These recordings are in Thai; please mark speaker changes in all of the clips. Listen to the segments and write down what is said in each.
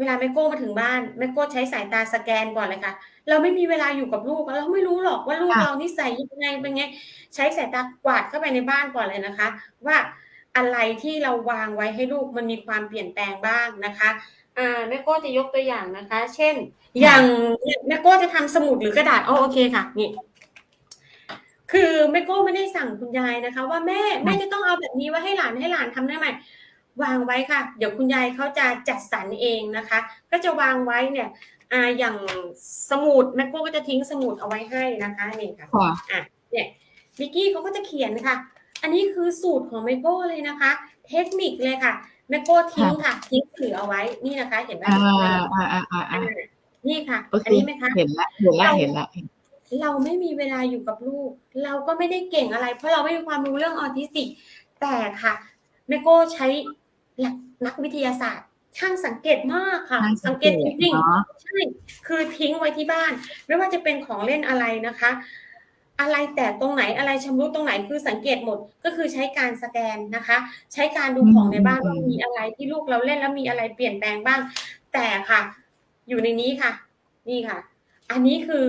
Speaker 1: เวลาแม่โก้มาถึงบ้านแม่โก้ใช้สายตาสแกนก่อนเลยค่ะ เราไม่มีเวลาอยู่กับลูกเราไม่รู้หรอกว่าลูกเรานิสัยยังไงเป็นไง ใช้สายตากวาดเข้าไปในบ้านก่อนเลยนะคะ ว่าอะไรที่เราวางไว้ให้ลูกมันมีความเปลี่ยนแปลงบ้างนะคะอ่าแม่โก้จะยกตัวอย่างนะคะ เช่น อย่างแม่โก้จะทำสมุดหรือกระดาษอ๋อโอเคค่ะนี่คือแม่โก้ไม่ได้สั่งคุณยายนะคะ ว่าแม่แม่จะต้องเอาแบบนี้ไว้ให้หลานให้หลานทำได้ไหม วางไว้ค่ะ เดี๋ยวคุณยายเขาจะจัดสรรเองนะคะ ก็จะวางไว้เนี่ยอ่าอย่างสมุดแม่โก้ก็จะทิ้งสมุดเอาไว้ให้นะคะนี่ค่ะ
Speaker 2: ค่ะ
Speaker 1: อะเนี่ยมิกกี้เขาก็จะเขียนค่ะ อันนี้คือสูตรของไมโก้เลยนะคะ เทคนิคเลยค่ะแมโก้ทิ้งค่ะ ทิ้งสื่อเอาไว้นี่นะคะ เห็นไหม
Speaker 2: อ่าอ่าอ่าอ่า
Speaker 1: อ่า
Speaker 2: อ่า
Speaker 1: นี่ค่ะ
Speaker 2: โอเค
Speaker 1: อันนี้ไหมคะ
Speaker 2: เห็นละเห็นละเห็นละ
Speaker 1: เราไม่มีเวลาอยู่กับลูก เราก็ไม่ได้เก่งอะไร เพราะเราไม่มีความรู้เรื่องออทิสติก แต่ค่ะแมโก้ใช้หลัก นักวิทยาศาสตร์ ช่างสังเกตมากค่ะ
Speaker 2: ช่างสั
Speaker 1: สั
Speaker 2: ง
Speaker 1: ง
Speaker 2: เก
Speaker 1: เก
Speaker 2: ต
Speaker 1: ตจริงๆ
Speaker 2: เนาะ
Speaker 1: ใช่คือทิ้งไว้ที่บ้าน ไม่ว่าจะเป็นของเล่นอะไรนะคะ อะไรแตกตรงไหนอะไรชำรุดตรงไหนคือสังเกตหมดก็คือใช้การสแกนนะคะ ใช้การดูของในบ้านว่ามีอะไรที่ลูกเราเล่นแล้วมีอะไรเปลี่ยนแปลงบ้าง แต่ค่ะ อยู่ในนี้ค่ะ นี่ค่ะ อันนี้คือ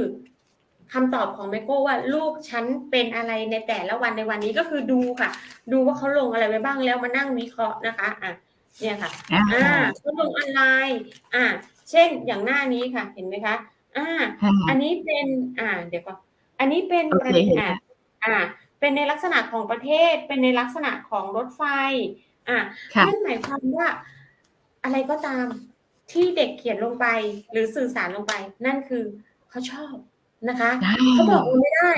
Speaker 1: คำตอบของแมโก้ว่าลูกฉันเป็นอะไรในแต่ละวันในวันนี้ก็คือดูค่ะ ดูว่าเขาลงอะไรไว้บ้างแล้วมานั่งวิเคราะห์นะคะอะเนี่ยค่ะ
Speaker 2: อ่า
Speaker 1: อ่าเขาลงออนไลน์ อ่า เช่นอย่างหน้านี้ค่ะ เห็นไหมคะอ่า
Speaker 2: ค่ะ
Speaker 1: อันนี้เป็นอ่า เดี๋ยวก่อนอันนี้เป็น
Speaker 2: โอเคเห็น
Speaker 1: อ่า
Speaker 2: แล้ว
Speaker 1: อ่า เป็นในลักษณะของประเทศ เป็นในลักษณะของรถไฟ อ่า
Speaker 2: ค่ะ
Speaker 1: นั่นหมายความว่าอะไรก็ตามที่เด็กเขียนลงไป หรือสื่อสารลงไป นั่นคือเขาชอบ นะคะ
Speaker 2: ได้
Speaker 1: เขาบอกเราไม่ได้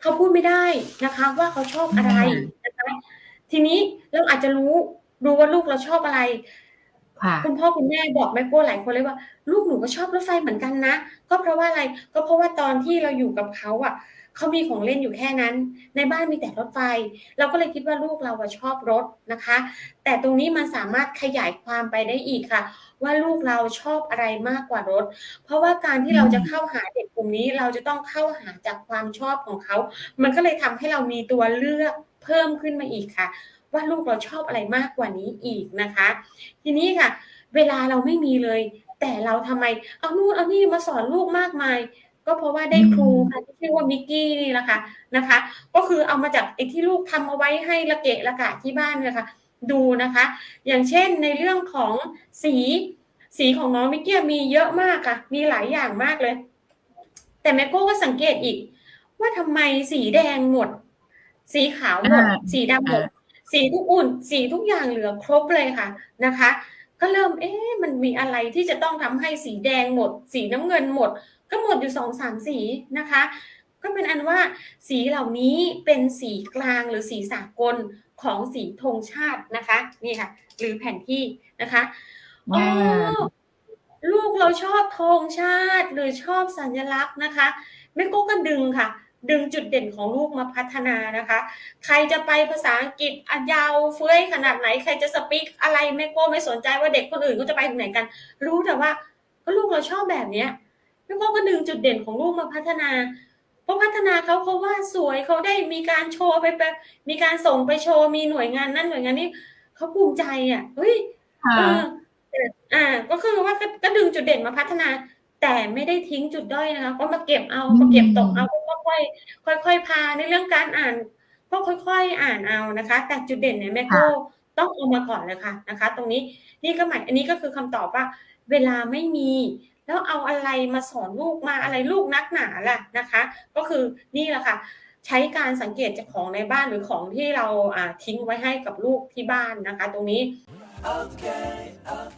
Speaker 1: เขาพูดไม่ได้นะคะ ว่าเขาชอบอะไรนะคะทีนี้เราอาจจะรู้รู้ว่าลูกเราชอบอะไร
Speaker 2: ค่ะ
Speaker 1: คุณพ่อคุณแม่บอกแม่โก้หลายคนเลยว่า ลูกหนูก็ชอบรถไฟเหมือนกันนะ ก็เพราะว่าอะไรก็เพราะว่าตอนที่เราอยู่กับเขาอะ เขามีของเล่นอยู่แค่นั้น ในบ้านมีแต่รถไฟ เราก็เลยคิดว่าลูกเราชอบรถนะคะ แต่ตรงนี้มันสามารถขยายความไปได้อีกค่ะ ว่าลูกเราชอบอะไรมากกว่ารถ เพราะว่าการที่เราจะเข้าหาเด็กกลุ่มนี้ เราจะต้องเข้าหาจากความชอบของเขา มันก็เลยทำให้เรามีตัวเลือกเพิ่มขึ้นมาอีกค่ะ ว่าลูกเราชอบอะไรมากกว่านี้อีกนะคะ ทีนี้ค่ะ เวลาเราไม่มีเลย แต่เราทำไมเอานู่นเอานี่มาสอนลูกมากมาย ก็เพราะว่าได้ครูค่ะที่ชื่อว่ามิกกี้นี่แหละค่ะนะคะ ก็คือเอามาจากไอ้ที่ลูกทำเอาไว้ให้ละเกะละกะที่บ้านเนี่ยค่ะดูนะคะ อย่างเช่นในเรื่องของสีสีของน้องมิกกี้มีเยอะมากค่ะมีหลายอย่างมากเลย แต่แม่โก้ก็สังเกตอีก ว่าทำไมสีแดงหมด สีขาวหมด
Speaker 2: อ่า
Speaker 1: สีดำหมดสีทุกอุ่นสีทุกอย่างเหลือครบเลยค่ะนะคะ ก็เริ่มเอ๊ะมันมีอะไรที่จะต้องทำให้สีแดงหมด สีน้ำเงินหมด ก็หมดอยู่สองสามสีนะคะ ก็เป็นอันว่าสีเหล่านี้เป็นสีกลางหรือสีสากลของสีธงชาตินะคะ นี่ค่ะ หรือแผนที่นะคะอ๋อ
Speaker 2: อ่า
Speaker 1: ลูกเราชอบธงชาติหรือชอบสัญลักษณ์นะคะแม่โก้ก็ดึงค่ะ ดึงจุดเด่นของลูกมาพัฒนานะคะ ใครจะไปภาษาอังกฤษอันยาวเฟ้ยขนาดไหน ใครจะสปีกอะไรแม่โก้ไม่สนใจว่าเด็กคนอื่นก็จะไปถึงไหนกัน รู้แต่ว่าก็ลูกเราชอบแบบเนี้ย แม่โก้ก็ดึงจุดเด่นของลูกมาพัฒนาพอพัฒนาเขาเขาว่าสวยเขาได้มีการโชว์ไปไปมีการส่งไปโชว์มีหน่วยงานนั่นหน่วยงานนี้เขาภูมิใจอะเฮ้ย
Speaker 2: ค่ะ
Speaker 1: เออแต่อ่า ก็คือว่าก็ก็ดึงจุดเด่นมาพัฒนา แต่ไม่ได้ทิ้งจุดด้อยนะคะก็มาเก็บเอา
Speaker 2: อืม
Speaker 1: มาเก็บตกเอาก็ค่อยๆค่อยๆพาในเรื่องการอ่าน ก็ค่อยๆอ่านเอานะคะ แต่จุดเด่นเนี่ยแม่โก้ต้องเอามาก่อนเลยค่ะนะคะ ตรงนี้นี่ก็หมายอันนี้ก็คือคำตอบว่า เวลาไม่มี แล้วเอาอะไรมาสอนลูกมาอะไรลูกนักหนาล่ะนะคะ ก็คือนี่แหละค่ะใช้การสังเกตจากของในบ้านหรือของที่เราอ่าทิ้งไว้ให้กับลูกที่บ้านนะคะ ตรงนี้
Speaker 3: Okay, okay.